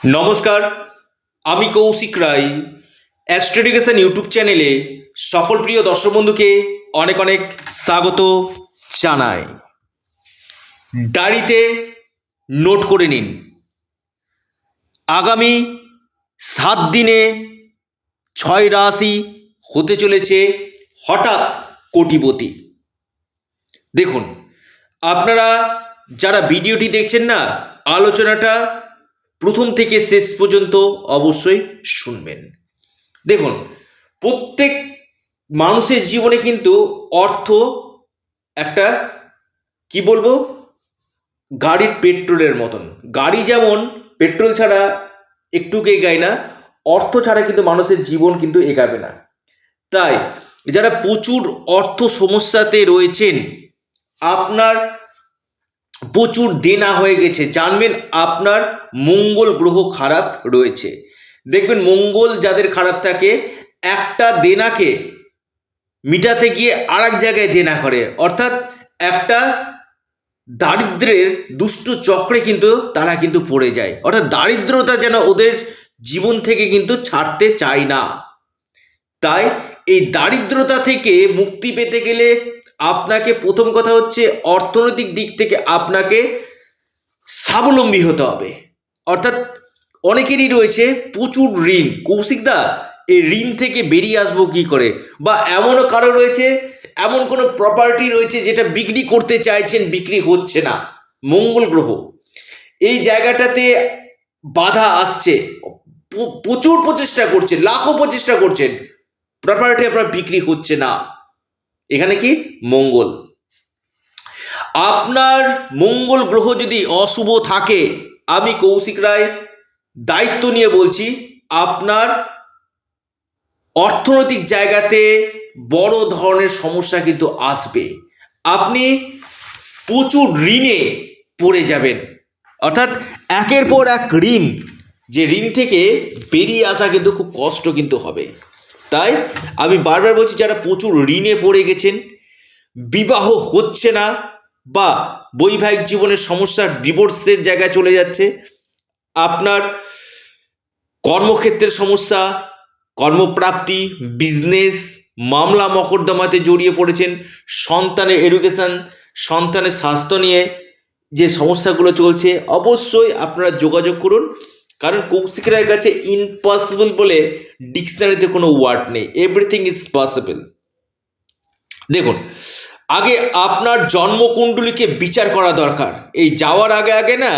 নমস্কার, আমি কৌশিক রায়। অ্যাস্ট্রেডিকেশন ইউটিউব চ্যানেলে সকল প্রিয় দর্শক বন্ধুকে অনেক অনেক স্বাগত জানাই। ডায়েরিতে নোট করে নিন। আগামী সাত দিনে ছয় রাশি হতে চলেছে হঠাৎ কোটিপতি। দেখুন, আপনারা যারা ভিডিওটি দেখছেন না, আলোচনাটা প্রথম থেকে শেষ পর্যন্ত অবশ্যই শুনবেন। দেখুন, প্রত্যেক মানুষের জীবনে কিন্তু অর্থ একটা, কি বলব? গাড়ির পেট্রোলের মতন। গাড়ি যেমন পেট্রোল ছাড়া একটুকে এগায় না, অর্থ ছাড়া কিন্তু মানুষের জীবন কিন্তু এগাবে না। তাই, যারা প্রচুর অর্থ সমস্যাতে রয়েছেন, আপনার প্রচুর দেনা হয়ে গেছে। জানবেন আপনার মঙ্গল গ্রহ খারাপ রয়েছে। দেখবেন মঙ্গল যাদের খারাপ থাকে, একটা দেনাকে মিটাতে গিয়ে আর এক জায়গায় দেনা করে। অর্থাৎ একটা দারিদ্রের দুষ্ট চক্রে কিন্তু তারা কিন্তু পড়ে যায়। অর্থাৎ দারিদ্রতা যেন ওদের জীবন থেকে কিন্তু ছাড়তে চায় না। তাই এই দারিদ্রতা থেকে মুক্তি পেতে গেলে আপনাকে প্রথম কথা হচ্ছে অর্থনৈতিক দিক থেকে আপনাকে স্বাবলম্বী হতে হবে। অর্থাৎ অনেকেরই রয়েছে প্রচুর ঋণ। কৌশিকদা এই ঋণ থেকে বেরিয়ে আসব কি করে? বা এমনও কারও রয়েছে, এমন কোনো প্রপার্টি রয়েছে যেটা বিক্রি করতে চাইছেন, বিক্রি হচ্ছে না। মঙ্গল গ্রহ। এই জায়গাটাতে বাধা আসছে। প্রচুর প্রচেষ্টা করছেন লাখো প্রচেষ্টা করছেন। প্রপার্টি আপনার বিক্রি হচ্ছে না। এখানে কি? মঙ্গল। আপনার মঙ্গল গ্রহ যদি অশুভ থাকে, আমি কৌশিক রায় দায়িত্ব নিয়ে বলছি, আপনার অর্থনৈতিক জায়গাতে বড় ধরনের সমস্যা কিন্তু আসবে। আপনি প্রচুর ঋণে পড়ে যাবেন। অর্থাৎ একের পর এক ঋণ, যে ঋণ থেকে বেরিয়ে আসা কিন্তু খুব কষ্ট কিন্তু হবে। তাই আমি বারবার বলছি, যারা প্রচুর ঋণে পড়ে গেছেন, বিবাহ হচ্ছে না বা বৈবাহিক জীবনের সমস্যা ডিভোর্সের জায়গায় চলে যাচ্ছে, আপনার কর্মক্ষেত্রের সমস্যা, কর্মপ্রাপ্তি বিজনেস মামলা মকদ্দমাতে জড়িয়ে পড়েছেন, সন্তানের এডুকেশন সন্তানের স্বাস্থ্য নিয়ে যে সমস্যাগুলো চলছে, অবশ্যই আপনারা যোগাযোগ করুন। কারণ কৌশিক রায়ের কাছে ইম্পসিবল বলে ডিকশনারিতে কোনো ওয়ার্ড নেই। এভরিথিং ইজ পসিবল দেখুন, আগে আপনার জন্মকুণ্ডলীকে বিচার করা দরকার। এই যাওয়ার আগে আগে না,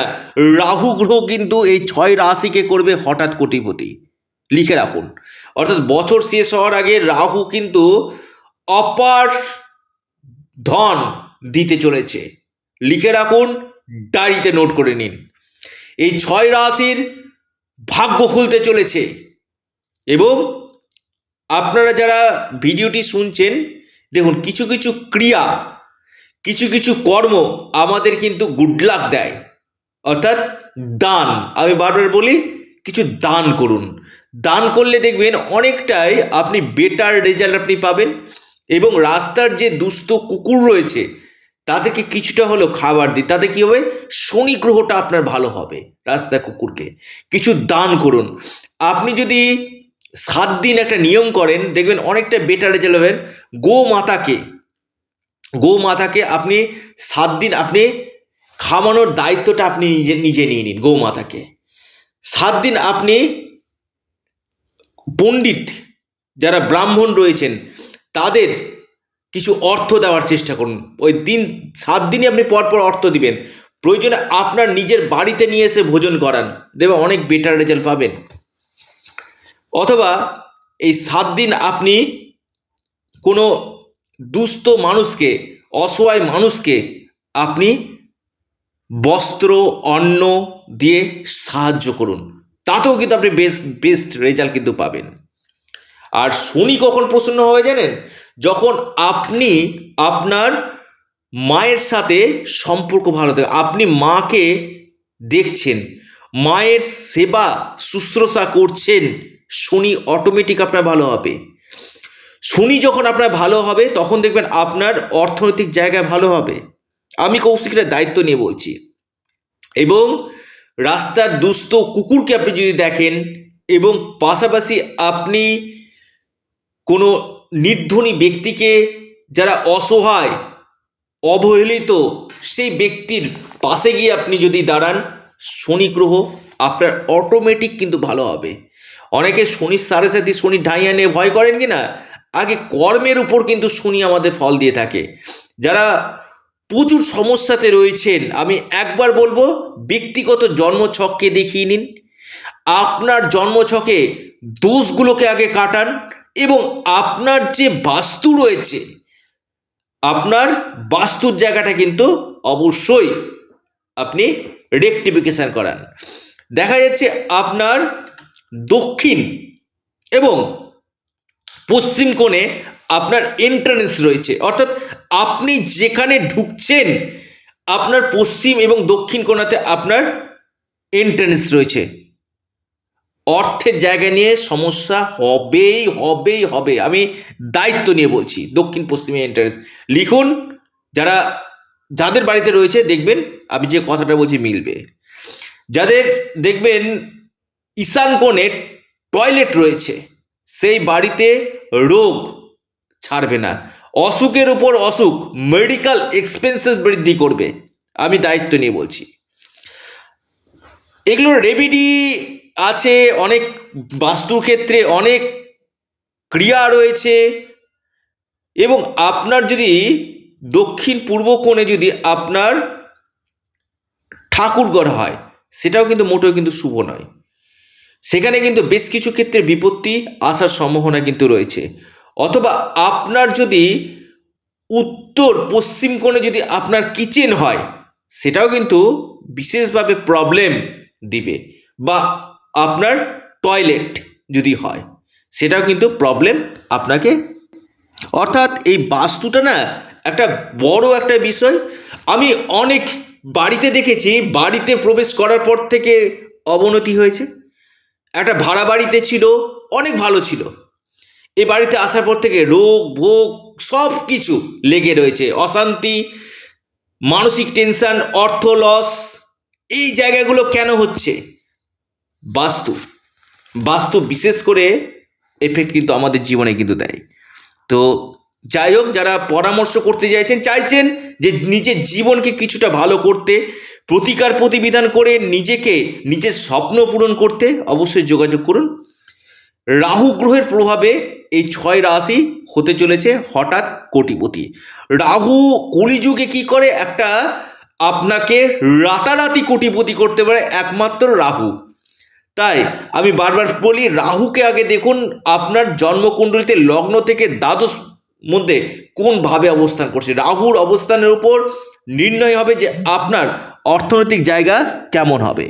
রাহু গ্রহ কিন্তু এই ছয় রাশিকে করবে হঠাৎ কোটিপতি। লিখে রাখুন। অর্থাৎ বছর শেষ হওয়ার আগে রাহু কিন্তু অপার ধন দিতে চলেছে। লিখে রাখুন ডায়েরিতে নোট করে নিন। এই ছয় রাশির ভাগ্য খুলতে চলেছে। এবং আপনারা যারা ভিডিওটি শুনছেন, দেখুন, কিছু কিছু ক্রিয়া, কিছু কিছু কর্ম আমাদের কিন্তু গুড লাক দেয়। অর্থাৎ দান। আমি বারবার বলি, কিছু দান করুন। দান করলে দেখবেন অনেকটাই আপনি বেটার রেজাল্ট আপনি পাবেন এবং রাস্তার যে দুস্থ কুকুর রয়েছে তাদেরকে কিছুটা হলেও খাবার দিই, তাতে কি হবে? শনি গ্রহটা আপনার ভালো হবে, রাস্তা কুকুরকে। কিছু দান করুন। আপনি যদি সাত দিন একটা নিয়ম করেন, দেখবেন অনেকটা বেটার রেজাল্ট হবেন গো মাতাকে গো মাতাকে আপনি সাত দিন আপনি খাওয়ানোর দায়িত্বটা আপনি নিজে নিজে নিয়ে নিন গো মাতাকে সাত দিন আপনি পণ্ডিত, যারা ব্রাহ্মণ রয়েছেন, তাদের কিছু অর্থ দেওয়ার চেষ্টা করুন। ওই দিন, সাত দিনই আপনি পরপর অর্থ দিবেন। প্রয়োজনে আপনার নিজের বাড়িতে নিয়ে এসে ভোজন করান। দেবে, অনেক বেটার রেজাল্ট পাবেন। অথবা এই সাত দিন আপনি কোনো দুস্থ মানুষকে, অসহায় মানুষকে আপনি বস্ত্র, অন্ন দিয়ে সাহায্য করুন। তাতেও কিন্তু আপনি বেস্ট বেস্ট রেজাল্ট কিন্তু পাবেন। আর শনি কখন প্রসন্ন হবে জানেন? যখন আপনি আপনার মায়ের সাথে সম্পর্ক ভালো থাকে। আপনি মাকে দেখছেন, মায়ের সেবা, শুশ্রূষা করছেন, শনি অটোমেটিক আপনার ভালো হবে। শনি যখন আপনার ভালো হবে, তখন দেখবেন আপনার অর্থনৈতিক জায়গায় ভালো হবে। আমি কৌশিকের দায়িত্ব নিয়ে বলছি। এবং রাস্তার দুস্থ কুকুরকে আপনি যদি দেখেন, এবং পাশাপাশি আপনি কোনো নির্ধনী ব্যক্তিকে যারা অসহায়, অবহেলিত, সেই ব্যক্তির পাশে গিয়ে আপনি যদি দাঁড়ান, শনি গ্রহ আপনার অটোমেটিক কিন্তু ভালো হবে। অনেকে শনির সাড়ে সাথে শনি ঢাইয়া নিয়ে ভয় করেন কি না? আগে কর্মের উপর কিন্তু শনি আমাদের ফল দিয়ে থাকে। যারা প্রচুর সমস্যাতে রয়েছেন, আমি একবার বলব, ব্যক্তিগত জন্মছককে দেখিয়ে নিন। আপনার জন্মছকে দোষগুলোকে আগে কাটান এবং আপনার যে বাস্তু রয়েছে, আপনার বাস্তুর জায়গাটা কিন্তু অবশ্যই আপনি রেকটিফিকেশন করান। দেখা যাচ্ছে আপনার দক্ষিণ এবং পশ্চিম কোণে আপনার এন্ট্রান্স রয়েছে। অর্থাৎ আপনি যেখানে ঢুকছেন, আপনার পশ্চিম এবং দক্ষিণ কোণাতে আপনার এন্ট্রান্স রয়েছে। অর্থের জায়গা নিয়ে সমস্যা হবেই হবেই, হবে। আমি দায়িত্ব নিয়ে বলছি, দক্ষিণ পশ্চিমে এন্ট্রান্স লিখুন, যারা, যাদের বাড়িতে রয়েছে, দেখবেন আমি যে কথাটা বলছি মিলবে। যাদের দেখবেন ঈশান কোণে টয়লেট রয়েছে, সেই বাড়িতে রোগ ছাড়বে না। অসুখের উপর অসুখ মেডিকেল এক্সপেন্সেস বৃদ্ধি করবে। আমি দায়িত্ব নিয়ে বলছি। এগুলোর রেমিডি আছে, অনেক বাস্তুর ক্ষেত্রে অনেক ক্রিয়া রয়েছে এবং আপনার যদি দক্ষিণ পূর্ব কোণে যদি আপনার ঠাকুরঘর হয়, সেটাও কিন্তু মোটেও কিন্তু শুভ নয়। সেখানে কিন্তু বেশ কিছু ক্ষেত্রে বিপত্তি আসার সম্ভাবনা কিন্তু রয়েছে। অথবা আপনার যদি উত্তর পশ্চিম কোণে যদি আপনার কিচেন হয়, সেটাও কিন্তু বিশেষভাবে প্রবলেম দিবে বা আপনার টয়লেট যদি হয়, সেটাও কিন্তু প্রবলেম আপনাকে। অর্থাৎ এই বাস্তুটা না একটা বড় একটা বিষয়। আমি অনেক বাড়িতে দেখেছি, বাড়িতে প্রবেশ করার পর থেকে অবনতি হয়েছে। একটা ভাড়া বাড়িতে ছিল, অনেক ভালো ছিল। এ বাড়িতে আসার পর থেকে রোগ, ভোগ সব কিছু লেগে রয়েছে। অশান্তি, মানসিক টেনশন অর্থ লস এই জায়গাগুলো কেন হচ্ছে? বাস্তু। বাস্তু বিশেষ করে এফেক্ট কিন্তু আমাদের জীবনে কিন্তু দেয়। তো যাই হোক, যারা পরামর্শ করতে চাইছেন চাইছেন যে নিজের জীবনকে কিছুটা ভালো করতে, প্রতিকার প্রতিবিধান করে নিজেকে, নিজের স্বপ্ন পূরণ করতে অবশ্যই যোগাযোগ করুন। রাহু গ্রহের প্রভাবে এই ছয় রাশি হতে চলেছে হঠাৎ কোটিপতি। রাহু কলিযুগে কি করে? একটা আপনাকে রাতারাতি কোটিপতি করতে পারে, একমাত্র রাহু। তাই আমি বারবার বলি, রাহুকে আগে দেখুন, আপনার জন্মকুণ্ডলিতে লগ্ন থেকে দ্বাদশ মধ্যে কোন ভাবে অবস্থান করছে? রাহুর অবস্থানের উপর নির্ণয় হবে যে আপনার অর্থনৈতিক জায়গা কেমন হবে।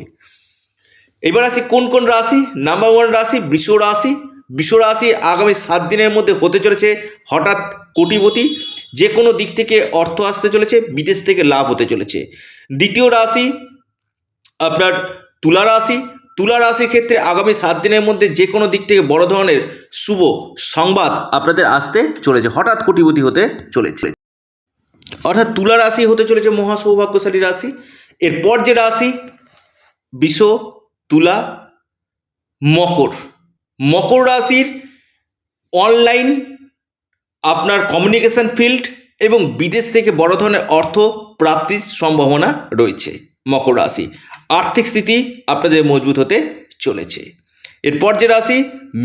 এবার আসি কোন কোন রাশি? নাম্বার ওয়ান রাশি, বৃষ রাশি। বৃষ রাশি আগামী সাত দিনের মধ্যে হতে চলেছে হঠাৎ কোটিপতি। যে কোনো দিক থেকে অর্থ আসতে চলেছে, বিদেশ থেকে লাভ হতে চলেছে। দ্বিতীয় রাশি, আপনার তুলা রাশি। তুলা রাশির ক্ষেত্রে আগামী সাত দিনের মধ্যে যে কোনো দিক থেকে বড় ধরনের শুভ সংবাদ আপনাদের আসতে চলেছে, হঠাৎ কোটিপতি হতে চলেছে। অর্থাৎ তুলা রাশি হতে চলেছে মহা সৌভাগ্যশালী রাশি। এরপর যে রাশি বিষ তুলা, মকর। মকর রাশির অনলাইন আপনার কমিউনিকেশন ফিল্ড এবং বিদেশ থেকে বড় ধরনের অর্থ প্রাপ্তির সম্ভাবনা রয়েছে মকর রাশি। আর্থিক স্থিতি আপনাদের মজবুত হতে চলেছে। এরপর যে রাশি,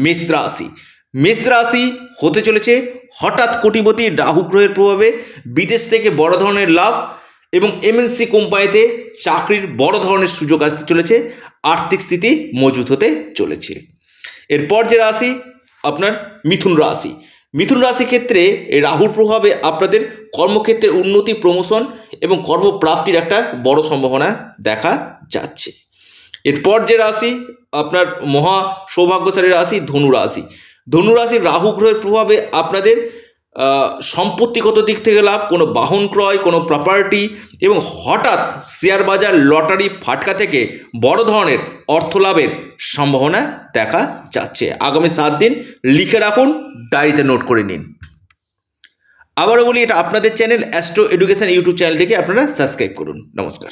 মেষ রাশি। মেষ রাশি হতে চলেছে হঠাৎ কোটিপতি রাহু গ্রহের প্রভাবে বিদেশ থেকে বড় ধরনের লাভ এবং এমএনসি কোম্পানিতে চাকরির বড় ধরনের সুযোগ আসতে চলেছে, আর্থিক স্থিতি মজবুত হতে চলেছে। এরপর যে রাশি, আপনার মিথুন রাশি। মিথুন রাশি ক্ষেত্রে রাহুর প্রভাবে আপনাদের কর্মক্ষেত্রে উন্নতি প্রমোশন এবং কর্মপ্রাপ্তির একটা বড় সম্ভাবনা দেখা যাচ্ছে। এরপর যে রাশি, আপনার মহা সৌভাগ্যশালী রাশি ধনু রাশি। ধনু রাশির রাহু গ্রহের প্রভাবে আপনাদের সম্পত্তিগত দিক থেকে লাভ, কোনো বাহন ক্রয়, কোনো প্রপার্টি এবং হঠাৎ শেয়ার বাজার লটারি ফাটকা থেকে বড় ধরনের অর্থ লাভের সম্ভাবনা দেখা যাচ্ছে। আগামী সাত দিন লিখে রাখুন, ডায়েরিতে নোট করে নিন। আবারও বলি, এটা আপনাদের চ্যানেল অ্যাস্ট্রো এডুকেশন ইউটিউব চ্যানেলটিকে আপনারা সাবস্ক্রাইব করুন। নমস্কার।